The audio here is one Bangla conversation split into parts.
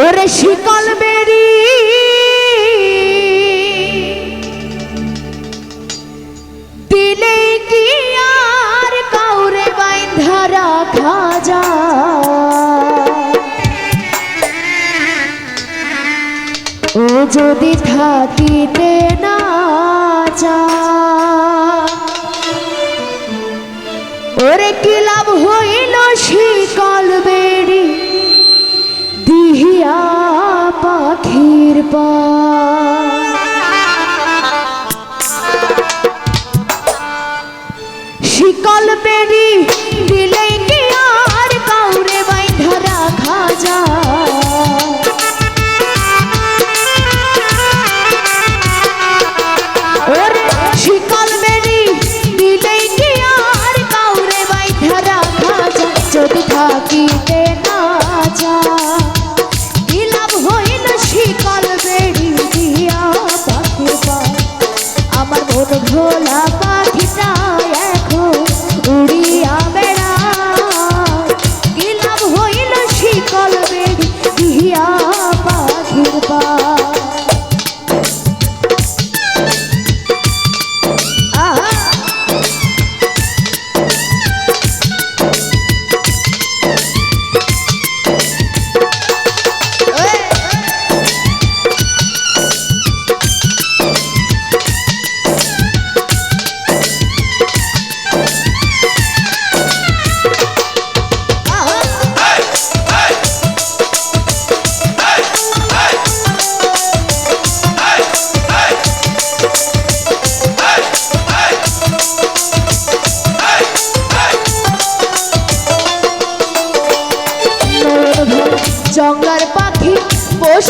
ওরে শিকল বেরি। দিলে কি আর কাউরে বাইন্ধা রাখা যা ও যদি থাকিতে না যা ওরে কি লাভ হইল সে 아빠 জঙ্গার পাখি পোষ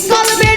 It's gonna be